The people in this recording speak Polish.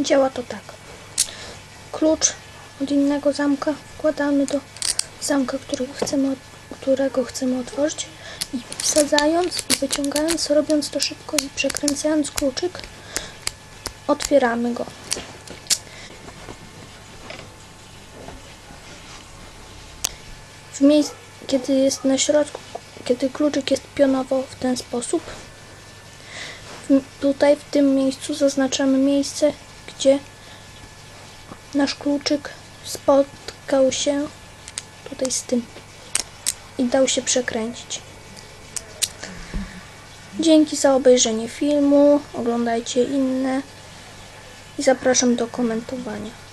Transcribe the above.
Działa to tak. Klucz od innego zamka wkładamy do zamka, który chcemy, którego chcemy otworzyć i wsadzając i wyciągając, robiąc to szybko i przekręcając kluczyk, otwieramy go. W miejsc, kiedy jest na środku, kiedy kluczyk jest pionowo w ten sposób, tutaj w tym miejscu zaznaczamy miejsce, gdzie nasz kluczyk spotkał się tutaj z tym i dał się przekręcić. Dzięki za obejrzenie filmu, oglądajcie inne i zapraszam do komentowania.